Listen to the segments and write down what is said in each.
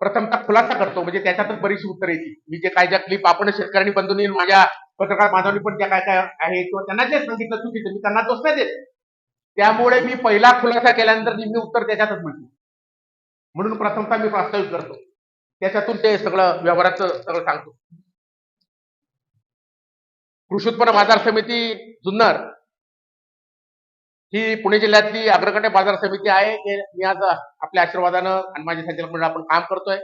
प्रथमतः खुलासा करतो. म्हणजे त्याच्यातच बरीचशी उत्तर येतील. मी जे काय ज्या क्लिप आपण शेतकऱ्यांनी बंधूंनी माझ्या पत्रकार माधवनी पण त्या काय काय आहे किंवा त्यांना जे सांगितलं चुकीचं मी त्यांना दोष नाही देत. त्यामुळे मी पहिला खुलासा केल्यानंतर निम्मी उत्तर त्याच्यातच मिळते. म्हणून प्रथमतः मी प्रस्तावित करतो. त्याच्यातून ते सगळं व्यवहाराचं सगळं सांगतो. कृषी उत्पन्न बाजार समिती जुन्नर ही पुणे जिल्ह्यातली अग्रगण्य बाजार समिती आहे. मी आज आपल्या आशीर्वादानं आणि माझ्या संचालक मंडळ आपण काम करतोय.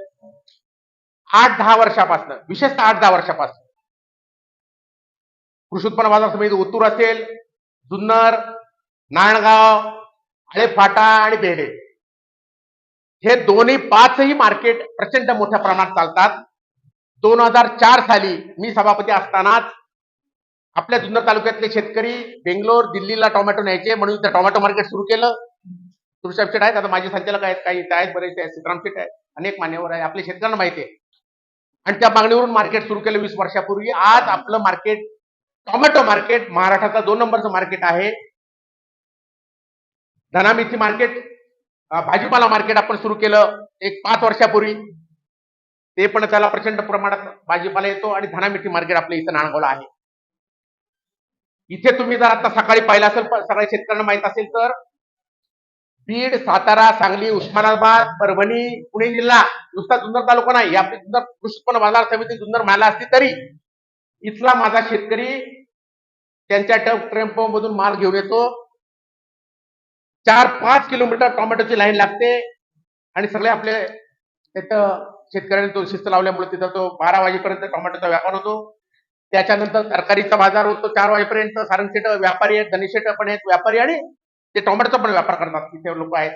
आठ दहा वर्षापासून विशेषतः आठ दहा वर्षापासून. कृषी उत्पन्न बाजार समिती उत्तूर असेल जुन्नर नाळगाव आळेफाटा आणि बेडे हे दोन्ही पाचही मार्केट प्रचंड मोठ्या प्रमाणात चालतात. दोन हजार चार साली मी सभापती असतानाच आपल्या जुन्नर तालुक्यातले शेतकरी बेंगलोर दिल्लीला टोमॅटो न्यायचे म्हणून इथं टोमॅटो मार्केट सुरू केलं. तुमच्या शेट आहेत. आता माझे संचालक आहेत काही इथं आहेत बरेचसे आहेत. सीताराम शेट आहेत. अनेक मान्यवर आहे आपल्या शेतकऱ्यांना माहिती आहे. आणि त्या मागणीवरून मार्केट सुरू केलं वीस वर्षापूर्वी. आज आपलं मार्केट टोमॅटो मार्केट महाराष्ट्राचा दोन नंबरचं मार्केट आहे. धनामेथी मार्केट भाजीपाला मार्केट आपण सुरू केलं एक पाच वर्षापूर्वी. ते पण त्याला प्रचंड प्रमाणात भाजीपाला येतो आणि धनामिठी मार्केट आपल्या इथं नाणगावला आहे. इथे तुम्ही जर आता सकाळी पाहिलं असेल सगळ्या शेतकऱ्यांना माहीत असेल तर बीड सातारा सांगली उस्मानाबाद परभणी पुणे जिल्हा नुसता जुन्नर तालुका नाही आपली जुन्नर कृषी उत्पन्न बाजार समिती जुन्नर माला असली तरी इथला माझा शेतकरी त्यांच्या टप ट्रेम्पो मधून माल घेऊन येतो. चार पाच किलोमीटर टोमॅटोची लाईन लागते आणि सगळे आपले तिथं शेतकऱ्यांनी तो शिस्त लावल्यामुळे तिथं तो बारा वाजेपर्यंत टोमॅटोचा व्यापार होतो. त्याच्यानंतर तरकारीचा बाजार होतो चार वाजेपर्यंत सारंगशेठ व्यापारी आहेत धनीशेट पण आहेत व्यापारी आणि ते टोमॅटोचा पण व्यापार करतात तिथे लोक आहेत.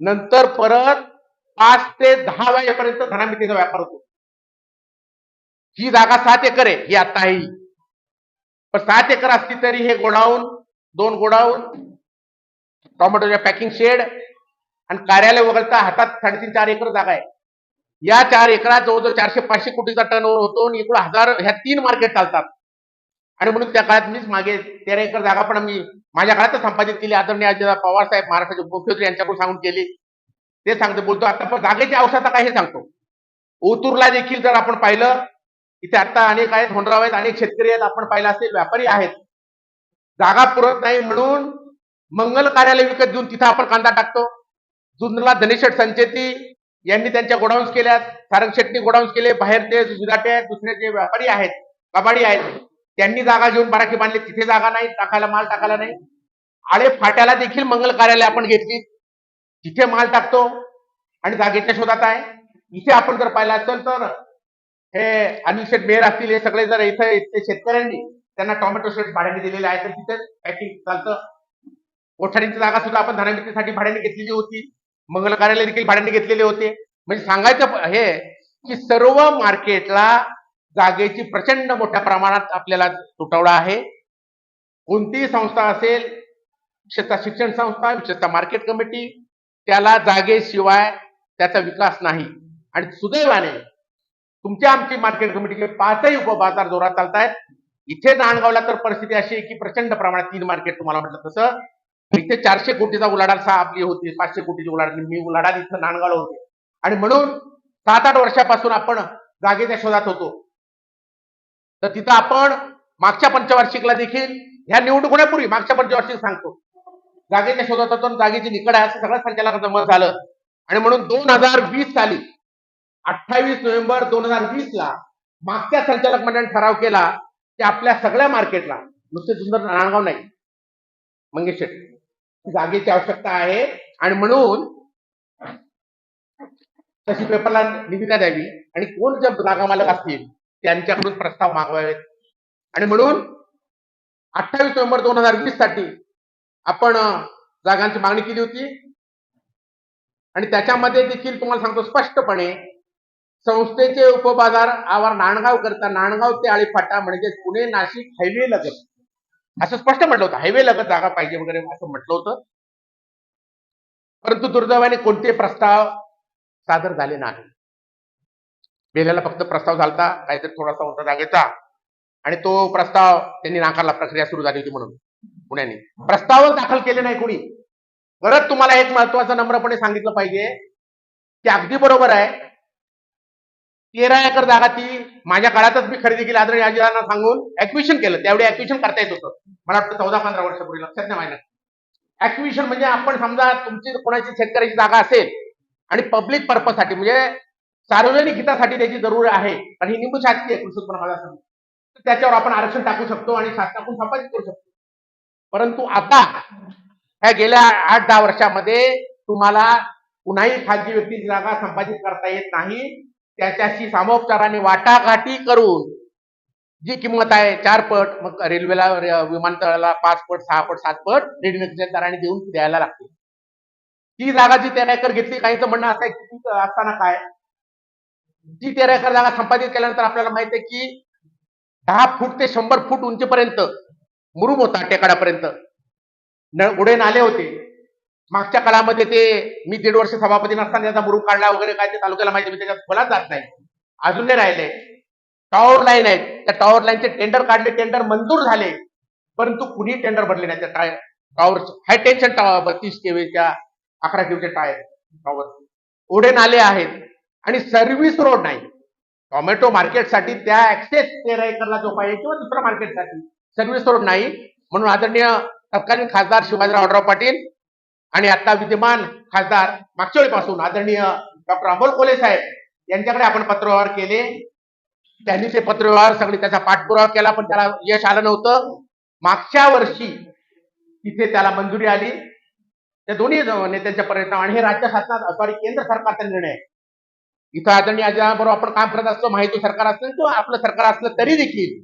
नंतर परत पाच ते दहा वाजेपर्यंत धनामितीचा व्यापार होतो. ही जागा सात एकर आहे ही आता आहे. पण सात एकर असली तरी हे गोडाऊन दोन गोडाऊन टोमॅटोच्या पॅकिंग शेड आणि कार्यालय वगळता हातात साडेतीन चार एकर जागा आहे. या चार एकरात जवळजवळ चारशे पाचशे कोटीचा टर्न होतो आणि इकडे हजार ह्या तीन मार्केट चालतात. आणि म्हणून त्या काळात मीच मागे तेरा एकर जागा पण मी माझ्या काळातच संपादित केली. आदरणीय अजितदादा पवार साहेब महाराष्ट्राचे मुख्यमंत्री यांच्याकडून सांगून केली. ते सांगतो बोलतो आता पण जागेची आवश्यकता काय हे सांगतो. ओतूरला देखील जर आपण पाहिलं इथे आता अनेक आहेत होंडराव आहेत अनेक शेतकरी आहेत आपण पाहिलं असेल व्यापारी आहेत. जागा पुरत नाही म्हणून मंगल कार्यालय विकत घेऊन तिथं आपण कांदा टाकतो. जुनला धनेशेठ संचेती यांनी त्यांच्या गोडाऊन्स केल्यात. सारंग शेट्टी गोडाऊन्स केले. बाहेर ते विराटे आहेत दुसरे जे व्यापारी आहेत कबाडी आहेत त्यांनी जागा घेऊन बाराकी बांधली. तिथे जागा नाही टाकायला माल टाकायला नाही. आळे फाट्याला देखील मंगल कार्यालय आपण घेतली. तिथे माल टाकतो आणि जागेच्या शोधात आहे. इथे आपण जर पाहिलं असेल तर हे अनिल शेठ मेहर असतील हे सगळे जर इथे इथे शेतकऱ्यांनी त्यांना टोमॅटो शेट भाड्याने दिलेले आहे तर तिथे पॅकिंग चालतं. कोठारींची जागा सुद्धा आपण धनामितीसाठी भाड्याने घेतलेली होती. मंगल कार्यालय देखील भाड्याने घेतलेले होते. म्हणजे सांगायचं हे की सर्व मार्केटला जागेची प्रचंड मोठ्या प्रमाणात आपल्याला तुटवडा आहे. कोणतीही संस्था असेल विशेषतः शिक्षण संस्था विशेषतः मार्केट कमिटी त्याला जागेशिवाय त्याचा विकास नाही. आणि सुदैवाने तुमच्या आमची मार्केट कमिटीचे पाचही उपबाजार जोरात चालत आहेत इथे नांदगावला तर परिस्थिती अशी आहे की प्रचंड प्रमाणात तीन मार्केट तुम्हाला म्हटलं तसं. इथे चारशे कोटीचा उलाढाल सहा आपली होती पाचशे कोटीची उलाढाल मी उलाढाल इथं नांदगावला होते. आणि म्हणून सात आठ वर्षापासून आपण जागेच्या शोधात होतो. तर तिथं आपण मागच्या पंचवार्षिकला देखील ह्या निवडणूक होण्यापूर्वी मागच्या पंचवार्षिक सांगतो. जागेच्या शोधात होतो जागेची निकड आहे असं सगळं संचालकांचं मत झालं. आणि म्हणून दोन हजार वीस साली अठ्ठावीस नोव्हेंबर दोन हजार वीस ला मागच्या संचालक मंडळाने ठराव केला की आपल्या सगळ्या मार्केटला नुसते सुंदर नारायणगाव नाही मंगेश शेट जागेची आवश्यकता आहे. आणि म्हणून तशी पेपरला निविदा द्यावी. आणि कोण जे जागा मालक असतील त्यांच्याकडून प्रस्ताव मागवावेत आणि म्हणून अठ्ठावीस नोव्हेंबर दोन हजार वीससाठी आपण जागांची मागणी केली होती. आणि त्याच्यामध्ये देखील तुम्हाला सांगतो स्पष्टपणे संस्थेचे उपबाजार आवार नांदगाव करता नांदगाव ते आळीफाटा म्हणजे पुणे नाशिक हायवे लगत. असं स्पष्ट म्हटलं होतं. हायवे लगत जागा पाहिजे वगैरे असं म्हटलं होतं. परंतु दुर्दैवाने कोणते प्रस्ताव सादर झाले नाही. बेल्याला फक्त प्रस्ताव झालता काहीतरी थोडासा होता जागेचा. आणि तो प्रस्ताव त्यांनी नाकारला प्रक्रिया सुरू झाली होती म्हणून पुण्याने. प्रस्तावच दाखल केले नाही कोणी. परत तुम्हाला एक महत्वाचं नम्रपणे सांगितलं पाहिजे की अगदी बरोबर आहे तेरा एकर जागा ती माझ्या काळातच मी खरेदी केली आदरणीय आजीदारांना सांगून ऍक्विशन केलं. त्यावेळी ऍक्विशन करता येत होतं. मला वाटतं चौदा पंधरा वर्षापूर्वी लक्षात नाही माहिती. ऍक्विशन म्हणजे आपण समजा तुमची कोणाची शेतकऱ्याची जागा असेल आणि पब्लिक पर्पजसाठी म्हणजे सार्वजनिक हितासाठी त्याची जरूर आहे आणि ही निंबू शासकीय आहे कृषी उत्पन्न बाजार समिती. त्याच्यावर आपण आरक्षण टाकू शकतो आणि शासनाकडून संपादित करू शकतो. परंतु आता ह्या गेल्या आठ दहा वर्षामध्ये तुम्हाला कुणाही खाजगी व्यक्तीची जागा संपादित करता येत नाही. त्याच्याशी सामोपचाराने वाटाघाटी करून जी किंमत आहे चार पट मग रेल्वेला विमानतळाला पाच पट सहा पट सात पट रेल्वे दराने देऊन द्यायला लागते. ती जागा जी तेरा एकर घेतली काहीचं म्हणणं असं आहे की असताना काय? ती तेरा एकर जागा संपादित केल्यानंतर आपल्याला माहिती आहे की दहा फूट ते शंभर फूट उंचीपर्यंत मुरुम होता टेकाडापर्यंत उडे नाले होते. मागच्या काळामध्ये ते मी दीड वर्ष सभापती नसताना त्याचा मुरुम काढला वगैरे काय ते तालुक्याला माहिती मी त्याच्यात खोलात जात नाही. अजून नाही राहिले. टॉवर लाईन आहेत. त्या टॉवर लाईनचे टेंडर काढले टेंडर मंजूर झाले. परंतु कुणी टेंडर भरले नाही. त्या tyre tower high tension tower बत्तीस केवीच्या अकरा केवीचे टायर टॉवर ओढे नाले आहेत. आणि सर्व्हिस रोड नाही. टोमॅटो मार्केटसाठी त्या ऍक्सेस तेरा एकरला जो पाहिजे किंवा दुसऱ्या मार्केटसाठी सर्व्हिस रोड नाही. म्हणून आदरणीय तत्कालीन खासदार शिवाजीराव पाटील आणि आता विद्यमान खासदार मागच्या वेळीपासून आदरणीय डॉक्टर अमोल कोले साहेब यांच्याकडे आपण पत्रव्यवहार केले. त्यांनी ते पत्रव्यवहार सगळे त्याचा पाठपुरावा केला पण त्याला यश आलं नव्हतं. मागच्या वर्षी तिथे त्याला मंजुरी आली. त्या दोन्ही नेत्यांच्या प्रयत्न आणि हे राज्य शासनात सॉरी केंद्र सरकारचा निर्णय. आहे इथं आदरणीय बरोबर आपण काम करत असतो माहिती सरकार असलं किंवा आपलं सरकार असलं तरी देखील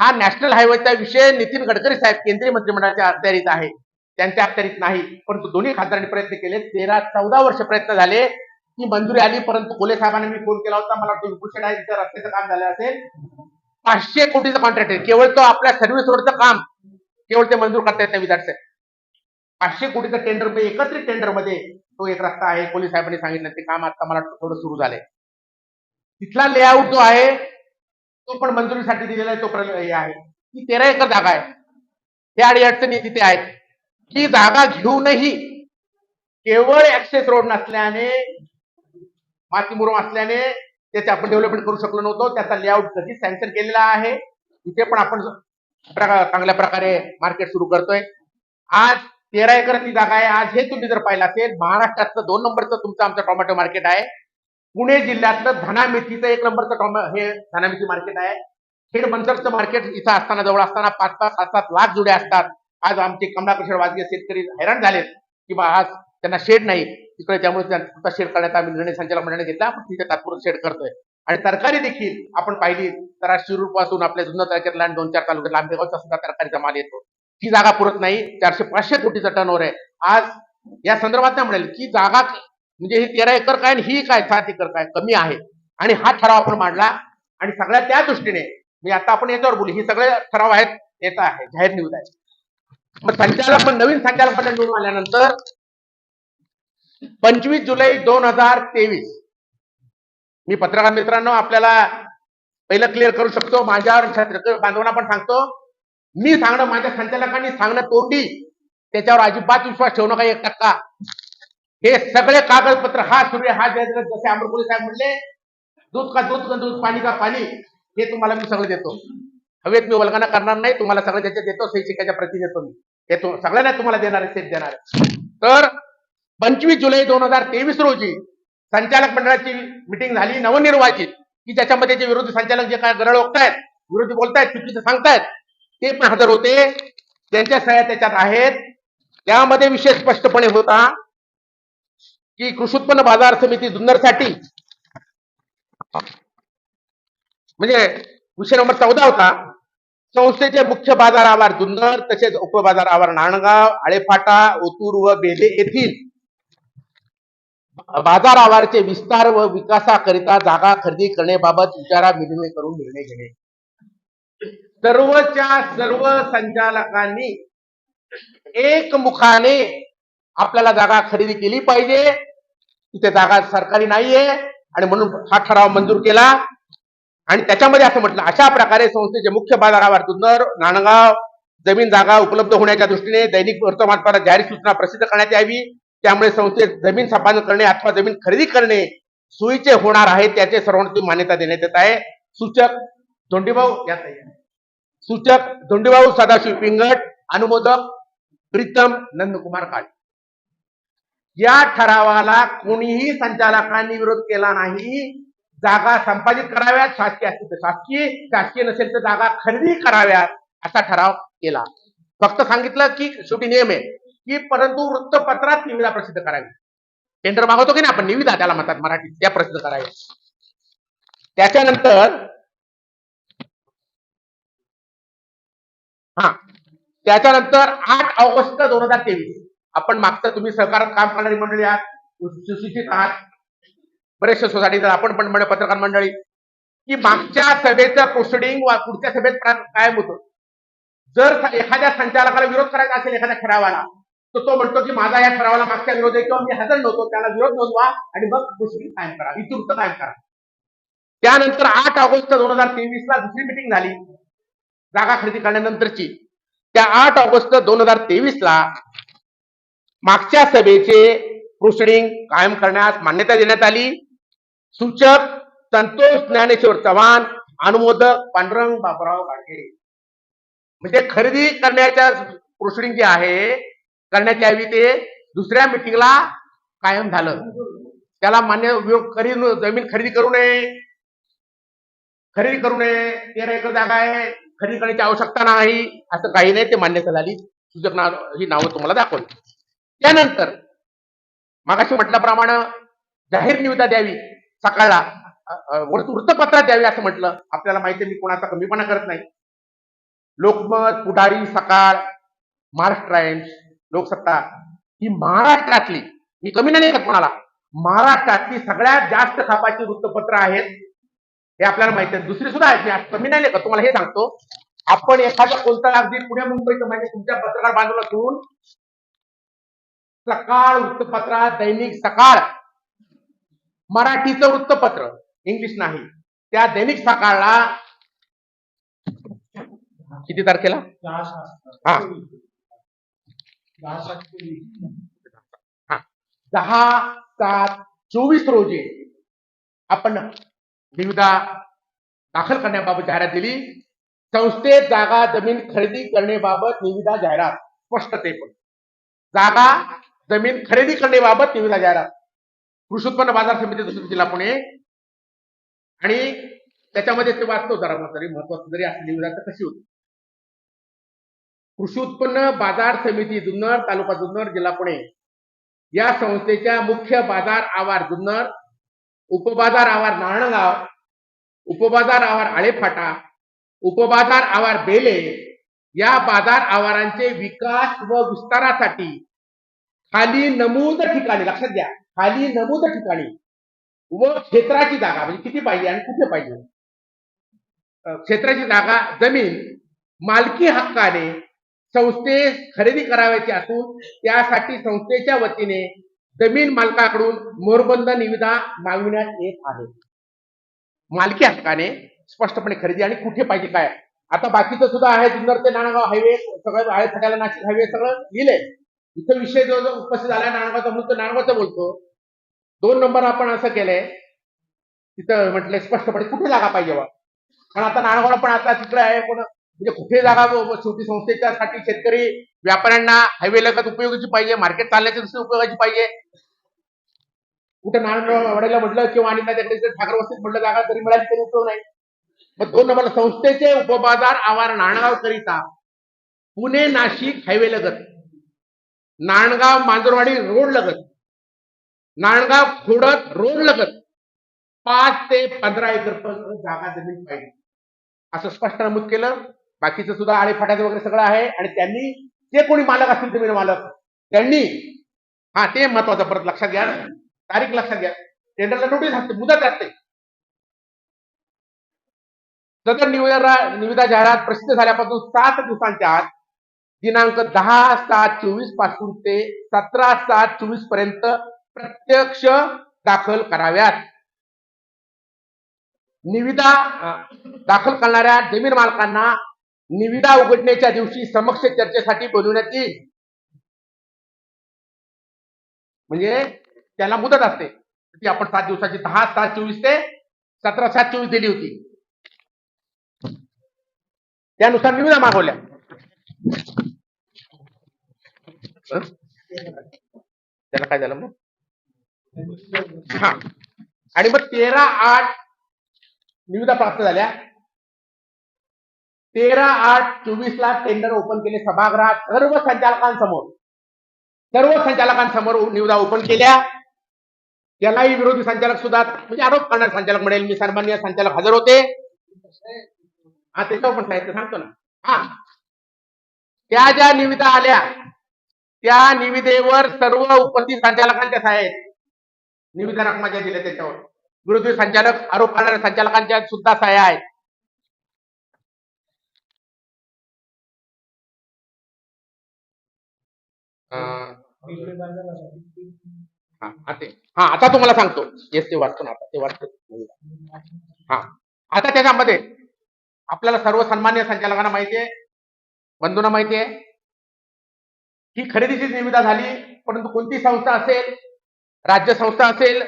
हा नॅशनल हायवेचा विषय नितीन गडकरी साहेब केंद्रीय मंत्रिमंडळाच्या अखत्यारीत आहे. त्यांच्या अखत्यारीत नाही. परंतु दोन्ही खासदारांनी प्रयत्न केले. तेरा चौदा वर्ष प्रयत्न झाले. ती मंजुरी आली परंतु कोले साहेबांनी मी फोन केला होता. मला वाटतं विभूषण आहे तिथं रस्त्याचं काम झालं असेल. पाचशे कोटीचं कॉन्ट्रॅक्ट आहे. केवळ तो आपल्या सर्व्हिस रोडचं काम. केवळ ते मंजूर करता येत नाही पाचशे कोटीचं टेंडर म्हणजे एकत्रित टेंडरमध्ये तो एक रस्ता आहे. पोलीस साहेबांनी सांगितलं ते काम आता मला वाटतं थोडं सुरू झालंय. तिथला लेआउट जो आहे तो पण मंजुरीसाठी दिलेला आहे. तो हे आहे. ती तेरा एकर जागा आहे. त्या अडी अडचणी तिथे आहेत. ही जागा घेऊनही केवळ ऍक्सेस रोड नसल्याने माती मुरम असल्याने त्याचे आपण डेव्हलपमेंट करू शकलो नव्हतो. त्याचा लेआउट कधीच सँक्शन केलेला आहे. तिथे पण आपण चांगल्या प्रकारे मार्केट सुरू करतोय. आज तेरा एकरची जागा आहे. आज हे तुम्ही जर पाहिलं असेल महाराष्ट्रातलं दोन नंबरचं तुमचं आमचं टोमॅटो मार्केट आहे. पुणे जिल्ह्यातलं धना एक नंबरचं टोमॅ हे धनामिती मार्केट आहे. खेड मंचरचं मार्केट इथं असताना जवळ असताना पाच पाच सात सात लाख जुडे असतात. आज आमचे कमलाकृष्ण वाजगे शेतकरी हैराण झालेत की बा आज त्यांना शेड नाही. तिकडे त्यामुळे त्यांचा शेड करण्याचा आम्ही निर्णय संचालक मंडळाने घेतला. आपण तिथे तात्पुरत शेड करतोय. आणि तरकारी देखील आपण पाहिली. तर आज शिरूरपासून आपल्या जुन्नर तालुक्यातला आणि दोन चार तालुक्यातला आंबेगावचा सुद्धा तरकारीचा माल येतो. ती जागा पुरत नाही. चारशे पाचशे कोटीचा टर्नओव्हर आहे. आज या संदर्भात नाही म्हणेल की जागा म्हणजे ही तेरा एकर काय आणि ही काय? सात एकर काय? कमी आहे. आणि हा ठराव आपण मांडला. आणि सगळ्या त्या दृष्टीने मी आता आपण याच्यावर बोलू. हे सगळे ठराव आहेत. याचा आहे. जाहीर न्यूज आहे. मग संचालक पण नवीन संचालक मंडळ निवडून आल्यानंतर पंचवीस जुलै दोन हजार तेवीस. मी पत्रकार मित्रांनो आपल्याला पहिलं क्लिअर करू शकतो. माझ्यावर बांधवांना पण सांगतो. मी सांगणं माझ्या संचालकांनी सांगणं तोंडी. त्याच्यावर अजिबात विश्वास ठेवू नका एक टक्का. हे सगळे कागदपत्र हा सूर्य हा जयद्र जसे अमरकोली साहेब म्हणले दूध का दूध का दूध पाणी का पाणी हे तुम्हाला मी सगळं देतो. हवेत मी वल्गना करणार नाही तुम्हाला सगळं त्याच्यात देतो शैक्षिकाच्या प्रती देतो मी हे सगळ्यांना तुम्हाला देणार आहे सेट देणार. आहे. तर पंचवीस जुलै दोन हजार तेवीस रोजी संचालक मंडळाची मिटिंग झाली नवनिर्वाचित. की ज्याच्यामध्ये जे विरोधी संचालक जे काय गरळ ओकतायत विरोधी बोलतायत चुकीचं सांगतायत ते पण हजर होते. त्यांच्या सह्या त्याच्यात आहेत त्यामध्ये विषय स्पष्टपणे होता की कृषी उत्पन्न बाजार समिती जुन्नरसाठी म्हणजे विषय नंबर चौदा होता संस्थेचे मुख्य बाजार आवार जुन्नर तसेच उपबाजार आवार नाणगाव आळेफाटा ओतूर व बेले येथील बाजार आवारचे विस्तार व विकासाकरिता जागा खरेदी करण्याबाबत विचारा विनिमय करून निर्णय घेणे. सर्वच्या सर्व संचालकांनी एकमुखाने आपल्याला जागा खरेदी केली पाहिजे. तिथे जागा सरकारी नाहीये आणि म्हणून हा ठराव मंजूर केला. आणि त्याच्यामध्ये असं म्हटलं अशा प्रकारे संस्थेचे मुख्य बाजारावर जुन्नर नाणगाव जमीन जागा उपलब्ध होण्याच्या दृष्टीने दैनिक वर्तमानपत्रात जाहीर सूचना प्रसिद्ध करण्यात यावी. त्यामुळे संस्थेत जमीन संपादन करणे अथवा जमीन खरेदी करणे सोयीचे होणार आहे त्याचे सर्वांची मान्यता देण्यात येत आहे. सूचक धोंडीभाऊ या सूचक धोंडीभाऊ सदाशिव पिंगट अनुमोदक प्रीतम नंदकुमार काळे. या ठरावाला कोणीही संचालकांनी विरोध केला नाही. जागा संपादित कराव्यात. शासकीय असतील तर शासकीय शासकीय नसेल तर जागा खरेदी कराव्यात असा ठराव केला. फक्त सांगितलं की शेवटी नियम आहे की परंतु वृत्तपत्रात निविदा प्रसिद्ध करावी. टेंडर मागवतो की नाही आपण? निविदा त्याला म्हणतात मराठीत त्या प्रसिद्ध कराव्या. त्याच्यानंतर हा त्याच्यानंतर आठ ऑगस्ट दोन हजार तेवीस आपण मागचं तुम्ही सहकारात काम करणारी मंडळी आहात सुशिक्षित आहात बरेचशा सोसायटीत आपण पण मंडळ पत्रकार मंडळी की मागच्या सभेचं प्रोसिडिंग पुढच्या सभेत कायम होतं? जर एखाद्या संचालकाला विरोध करायचा असेल एखाद्या ठरावाला तर तो म्हणतो की माझा या ठरावाला मागच्या विरोध आहे किंवा मी हजर नव्हतो त्याला विरोध नोंदवा आणि मग प्रोसिडिंग कायम करा इतुर्थ कायम करा. त्यानंतर आठ ऑगस्ट दोन हजार तेवीस ला दुसरी मिटिंग झाली जागा खरेदी करण्यानंतरची. त्या आठ ऑगस्ट दोन हजार तेवीस ला मागच्या सभेचे प्रोसिडिंग कायम करण्यास मान्यता देण्यात आली. सूचक संतोष ज्ञानेश्वर चव्हाण अनुमोदक पांडुरंग बाबराव गाडगे म्हणजे खरेदी करण्याच्या प्रोसिडिंग जे आहे करण्याच्या ऐवजी ते दुसऱ्या मिटिंगला कायम झालं. त्याला मान्य विरोध करी जमीन खरेदी करू नये. खरेदी करू नये तेरा एकर जागा आहे खरेदी करण्याची आवश्यकता नाही असं काही नाही ते मान्यता झाली. सूचक नाव ही नावं तुम्हाला दाखवली. त्यानंतर मागाशी म्हटल्याप्रमाणे जाहीर निविदा द्यावी. सकाळला वृत्तपत्रात द्यावी असं म्हटलं. आपल्याला माहिती मी कोणाचा कमीपणा करत नाही. लोकमत पुढारी सकाळ महाराष्ट्र टाइम्स लोकसत्ता ही महाराष्ट्रातली मी कमी नाही का कोणाला? महाराष्ट्रातली सगळ्यात जास्त खापाची वृत्तपत्र आहेत. हे आपल्याला माहिती आहे. दुसरी सुद्धा आहेत. मी आज कमी नाही का तुम्हाला हे सांगतो. आपण एखादा कोणता अगदी पुणे मुंबईचं म्हणजे तुमच्या पत्रकार बांधून ठेवून सकाळ वृत्तपत्रात दैनिक सकाळ मराठीचं वृत्तपत्र. इंग्लिश नाही. त्या दैनिक सकाळला किती तारखेला? हा. दहा सात चोवीस रोजी आपण निविदा दाखल करण्याबाबत जाहिरात दिली. संस्थेत जागा जमीन खरेदी करण्याबाबत निविदा जाहिरात. स्पष्टते पण जागा जमीन खरेदी करण्याबाबत निविदा जाहिरात. कृषी उत्पन्न बाजार समिती दुसरी जिल्हा पुणे. आणि त्याच्यामध्ये ते वाचतो जरा तरी महत्वाचं जरी असं निविदा तर कशी होती? कृषी उत्पन्न बाजार समिती जुन्नर तालुका जुन्नर जिल्हा पुणे. या संस्थेच्या मुख्य बाजार आवार जुन्नर उपबाजार आवार नारणगाव उपबाजार आवार आळेफाटा उपबाजार आवार बेले या बाजार आवारांचे विकास व विस्तारासाठी खाली नमूद ठिकाणी लक्षात घ्या. खाली नमूद ठिकाणी व क्षेत्राची जागा म्हणजे किती पाहिजे आणि कुठे पाहिजे? क्षेत्राची जागा जमीन मालकी हक्काने संस्थेस खरेदी करावयाची असून त्यासाठी संस्थेच्या वतीने जमीन मालकाकडून मोरबंद निविदा मागविण्यात येत आहे. मालकी हक्काने स्पष्टपणे खरेदी आणि कुठे पाहिजे काय? आता बाकीचं सुद्धा आहे जुन्नर ते नारायणगाव हायवे सगळं आहे सगळ्याला नाशिक हायवे सगळं लिहिलंय. इथं विषय जो जो उपस्थित झाला नाणगावचा म्हणून तो नाणगावचा बोलतो दोन नंबर आपण असं केलंय तिथं म्हटलंय स्पष्टपणे कुठे जागा पाहिजे बा कारण आता नारायणगाव पण आता तिकडे आहे पण म्हणजे कुठे जागा छोटी संस्थेच्या साठी शेतकरी व्यापाऱ्यांना हायवे लगत उपयोगाची पाहिजे मार्केट चालण्याच्या दृष्टी उपयोगाची पाहिजे. कुठे नारायणगाव म्हटलं किंवा आणि त्याच्या ठाकर वस्तीत म्हटलं जागा तरी मिळाली तरी उपयोग नाही. मग दोन नंबरला संस्थेचे उपबाजार आवार नाणगाव करिता पुणे नाशिक हायवे लगत. नाणगाव मांजरवाडी रोड लगत. नाणगाव खोडत रोड लगत. पाच ते पंधरा एकर पर्यंत जागा जमीन पाहिजे. असं स्पष्ट नमूद केलं. बाकीचं सुद्धा आळे फाट्याचं वगैरे सगळं आहे. आणि त्यांनी जे कोणी मालक असतील जमीन मालक त्यांनी हा ते महत्वाचं. परत लक्षात घ्या. तारीख लक्षात घ्या. टेंडरला नोटीस असते. मुदत असते सदर निविदा निविदा जाहिरात प्रसिद्ध झाल्यापासून सात दिवसांच्या आत दिनांक दहा सात चोवीसपासून ते सतरा सात चोवीसपर्यंत प्रत्यक्ष दाखल कराव्यात. निविदा दाखल करणाऱ्या जमीन मालकांना निविदा उघडण्याच्या दिवशी समक्ष चर्चेसाठी बोलवण्यात येईल. म्हणजे त्याला मुदत असते. ती आपण सात दिवसाची दहा सात चोवीस ते सतरा सात चोवीस दिली होती. त्यानुसार निविदा मागवल्या. त्याला काय झालं मग? हा. आणि मग तेरा आठ निविदा प्राप्त झाल्या. तेरा आठ चोवीस ला टेंडर ओपन केले सभागृहात सर्व संचालकांसमोर. सर्व संचालकांसमोर निविदा ओपन केल्या. त्यालाही विरोधी संचालक सुद्धा म्हणजे आरोप करणार संचालक म्हणेल मी सन्मान्य संचालक हजर होते. हा त्याच्यावर पण साहित्य सांगतो ना. हा. त्या ज्या निविदा आल्या त्या निविदेवर सर्व उपस्थित संचालकांच्या सह्या आहेत निविदा रकमाच्या दिल्या त्याच्यावर. विरोधी संचालक आरोप करणाऱ्या संचालकांच्या सुद्धा सह्या आहेत. हा ते हा आता तुम्हाला सांगतो. येस ते वाचतो ना आता ते वाचतो. हा आता त्याच्यामध्ये आपल्याला सर्व सन्मान्य संचालकांना माहिती आहे बंधूंना माहिती आहे ही खरेदीची निविदा झाली परंतु कोणती संस्था असेल राज्य संस्था असेल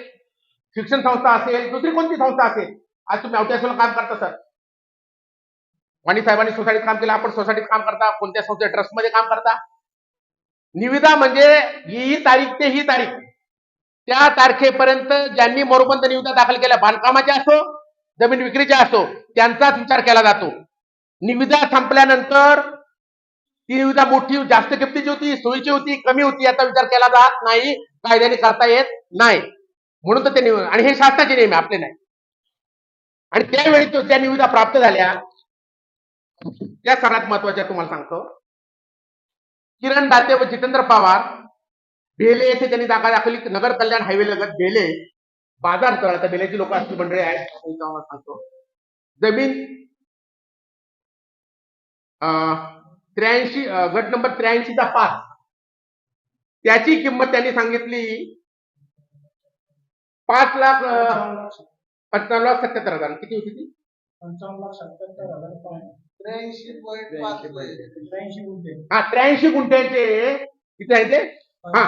शिक्षण संस्था असेल दुसरी कोणती संस्था असेल? आज तुम्ही अवत्यासोला काम करता सर. वाणी साहेबांनी सोसायटीत काम केलं आपण सोसायटीत काम करता कोणत्या संस्थे ट्रस्टमध्ये काम करता? निविदा म्हणजे ही तारीख ते ही तारीख. त्या तारखेपर्यंत ज्यांनी मोरबंद निविदा दाखल केल्या बांधकामाच्या असो जमीन विक्रीच्या असो त्यांचाच विचार केला जातो. निविदा संपल्यानंतर ती निविदा मोठी जास्त किमतीची होती सोयीची होती कमी होती याचा विचार केला जात नाही कायद्याने करता येत नाही. म्हणून तर ते निविदा आणि हे शासनाचे नियम आहे आपले नाही. आणि त्यावेळी तो त्या निविदा प्राप्त झाल्या. त्या सगळ्यात महत्त्वाच्या तुम्हाला सांगतो. किरण दाते व जितेंद्र पवार बेले येथे त्यांनी जागा दाखवली. नगर कल्याण हायवे लगत बेले बाजार तर आता बेलेची लोक असतील मंडळी आहेत सांगतो. जमीन त्र्याऐंशी गट नंबर त्र्याऐंशीचा पाच. त्याची किंमत त्यांनी सांगितली पाच लाख पंचावन्न लाख सत्याहत्तर हज़ार. किती होती ती? पंचावन्न लाख सत्याहत्तर हज़ार त्र्याऐंशी पॉईंट पाच त्र्याऐंशी गुंठे. हा त्र्याऐंशी गुंठ्याचे किती आहे ते? हा.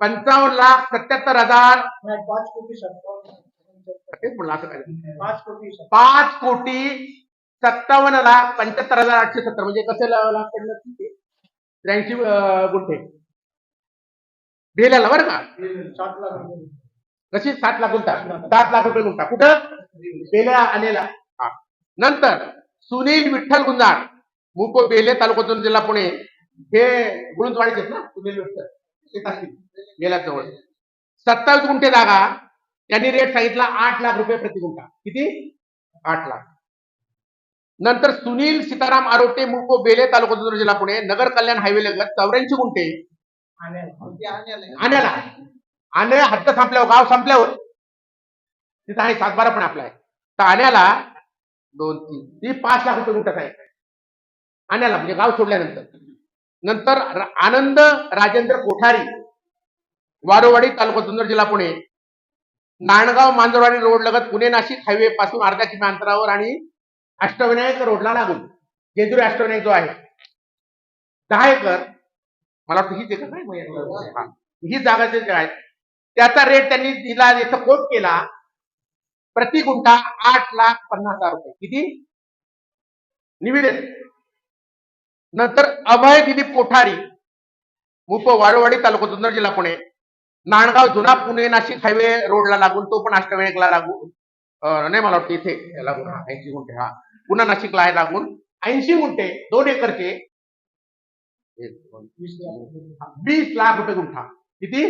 पंचावन्न लाख सत्याहत्तर. हज़ार. पाच कोटी सत्तावन्न. तेच म्हणलं असं काय? पाच कोटी पाच कोटी सत्तावन्न लाख पंच्याहत्तर हजार आठशे सत्तर म्हणजे कसे लाख पडलं तिथे? त्र्याऐंशी गुंठे. बेल्याला बरं का? सात लाख कशी? सात लाख गुंठा. सात लाख रुपये गुंठा. कुठं? बेल्या आणेला हा. नंतर सुनील विठ्ठल गुंजाळ मुको बेले तालुक्यातून जिल्हा पुणे. हे गुळुंजवाडीचे ना? सुनील विठ्ठल. येत जवळ. सत्तावीस गुंठे जागा. त्यांनी रेट सांगितला आठ लाख रुपये प्रति गुंठा. किती? आठ लाख. नंतर सुनील सीताराम आरोटे मुको बेले तालुका जिल्हा पुणे नगर कल्याण हायवे लगत चौऱ्याऐंशी गुंठे. आणायला. आण्याला हत्त हद्द संपल्यावर गाव संपल्यावर तिथं आहे सातबारा पण आपला आहे. तर आण्याला दोन तीन ती पाच लाख रुपये गुंठा आहे. आण्याला म्हणजे गाव सोडल्यानंतर. नंतर आनंद राजेंद्र कोठारी वारोवाडी तालुका जुन्नर जिल्हा पुणे नाणगाव मांजरवाडी रोड लगत पुणे नाशिक हायवे पासून अर्धा किमी अंतरावर आणि अष्टविनायक रोडला लागून. जेजुरी अष्टविनायक जो आहे दहा एकर मला वाटतं हीच एकर नाही ही. जागा जे आहे त्याचा रेट त्यांनी दिला इथं कोट केला प्रति गुंठा आठ लाख पन्नास हजार रुपये. किती? निवेदन. नंतर अभय दिलीप कोठारी मुप वारोवाडी तालुका जुन्नर जिल्हा पुणे. नांदगाव जुना पुणे नाशिक हायवे रोडला लागून तो पण अष्टविनायकला लागून अं, नाही मला वाटतं इथे लागून ऐंशी गुंठे हा. पुन्हा नाशिकला आहे लागून ऐंशी गुंठे दोन एकरचे. वीस लाख रुपये गुंठा. किती?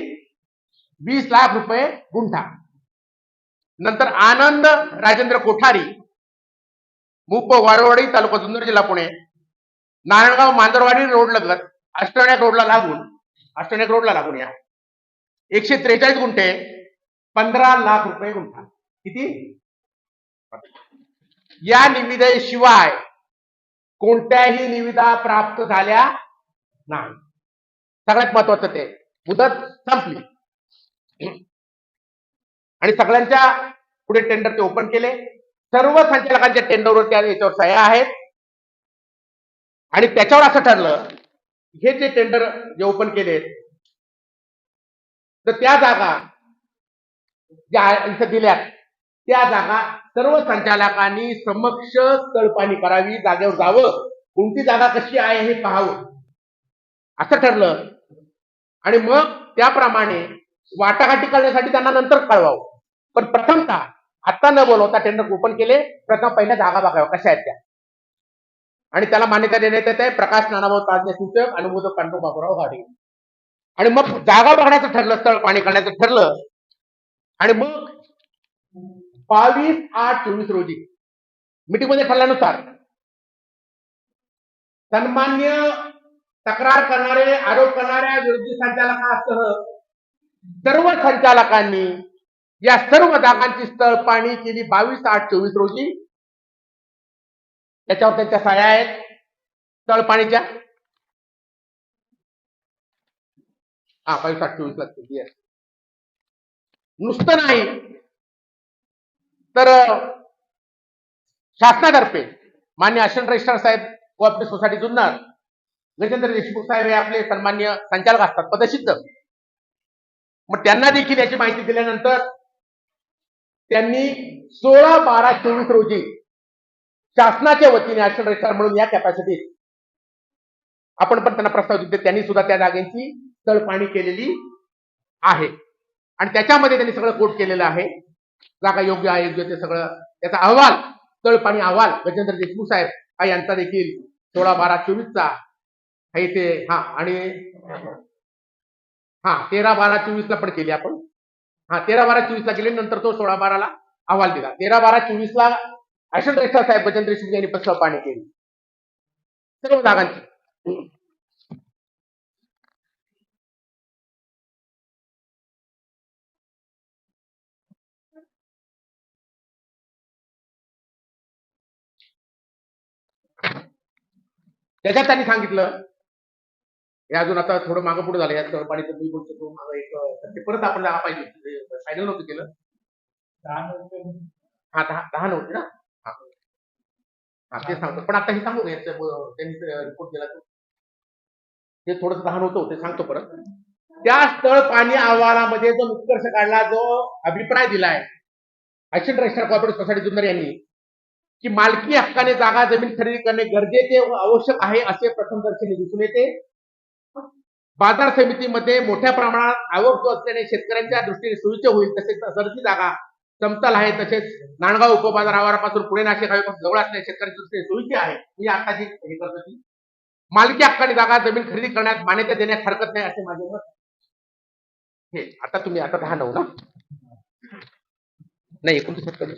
वीस लाख रुपये गुंठा. नंतर आनंद राजेंद्र कोठारी मुप वारवाडी तालुका जुन्नर जिल्हा पुणे नारायणगाव मांजरवाडी रोड लगत अष्टविनायक रोडला लागून अष्टविनायक रोडला लागून या. एकशे त्रेचाळीस गुंठे पंधरा लाख रुपये गुंठा. किती? या निविदेशिवाय कोणत्याही निविदा प्राप्त झाल्या नाही. सगळ्यात महत्वाचं ते. मुदत संपली. आणि सगळ्यांच्या पुढे टेंडर ते ओपन केले. सर्व संचालकांच्या टेंडरवर त्या याच्यावर सह्या आहेत. आणि त्याच्यावर असं ठरलं हे जे टेंडर जे ओपन केले तर त्या जागा ज्या इथं दिल्यात त्या जागा सर्व संचालकांनी समक्ष तळपाणी करावी जागेवर जावं. कोणती जागा कशी आहे हे पाहावं. असं ठरलं. आणि मग त्याप्रमाणे वाटाघाटी करण्यासाठी त्यांना नंतर कळवावं. पण प्रथमतः आता न बोलवता टेंडर ओपन केले प्रथम पहिल्या जागा बघाव्या कशा आहेत त्या. आणि त्याला मान्यता देण्यात येत आहे प्रकाश नानाभाऊ ताजने सूचक अनुमोदक कांडू बाबूराव गाडे आणि मग जागा बघण्याचं ठरलं स्थळ पाणी करण्याचं ठरलं. आणि मग बावीस आठ चोवीस रोजी. मीटिंगमध्ये ठरल्यानुसार सन्मान्य तक्रार करणारे आरोप करणाऱ्या विरोधी संचालकासह सर्व संचालकांनी या सर्व जागांची स्थळ पाणी केली बावीस आठ चोवीस रोजी. त्याच्यावर त्यांच्या साया आहेत तळपाणीच्या हा बावीस आठ चोवीस ला नुसतं नाही. तर शासनातर्फे मान्य असिस्टंट रजिस्ट्रार साहेब कोऑपरेटिव्ह सोसायटी जुन्नर गजेंद्र देशमुख साहेब हे आपले सन्मान्य संचालक असतात पदसिद्ध. मग त्यांना देखील याची माहिती दिल्यानंतर त्यांनी सोळा बारा चोवीस रोजी शासनाच्या वतीने असिस्टंट रजिस्ट्रार म्हणून या कॅपॅसिटीत आपण पण त्यांना प्रस्ताव दिले त्यांनी सुद्धा त्या जागेची तळपाणी केलेली आहे. आणि त्याच्यामध्ये त्यांनी सगळं कोट केलेलं आहे. जागा योग्य अयोग्य ते सगळं. त्याचा अहवाल तळपाणी अहवाल गजेंद्र देशमुख साहेब हा यांचा देखील सोळा बारा चोवीसचा हा इथे हा आणि हा तेरा बारा चोवीसला पण केली आपण. हा तेरा बारा चोवीसला केली नंतर तो सोळा बाराला अहवाल दिला. तेरा बारा चोवीसला अशोक रेखा साहेब गजेंद्र देशमुख यांनी पण पाणी केली. सर्व जागांची. त्याच्यात त्यांनी सांगितलं. हे अजून आता थोडं मागं पुढे झालं. या तळपाडीचं मी बोलतो तो मागं एक ते परत आपण दहा पाहिजे फायनल नव्हतं केलं. हा दहा दहा नव्हते ना? हा. ते सांगतो. पण आता हे सांगू त्यांनी रिपोर्ट दिला तो. ते थोडस दहा नव्हतं ते सांगतो परत. त्या स्थळ पाणी अहवालामध्ये जो निष्कर्ष काढला जो अभिप्राय दिलाय. Assistant registrar corporate society Junnar यांनी की मालकी हक्काने जागा जमीन खरेदी करणे गरजेचे व आवश्यक आहे असे प्रथम दर्शनी दिसून येते. बाजार समितीमध्ये मोठ्या प्रमाणात आवक असल्याने शेतकऱ्यांच्या दृष्टीने सोयीचे होईल तसेच सरसी जागा समतल आहे. तसेच नांदगाव उपबाजार आवारापासून पुणे नाशिक हायवेपासून जवळ असल्याने शेतकऱ्यांच्या दृष्टीने सोयीची आहे. मी आता जी हे करतो ती मालकी हक्काने जागा जमीन खरेदी करण्यात मान्यता देण्यास हरकत नाही असे माझे मत. हे आता तुम्ही आता दहा नऊ ना? नाही एकोणतीस सत्तर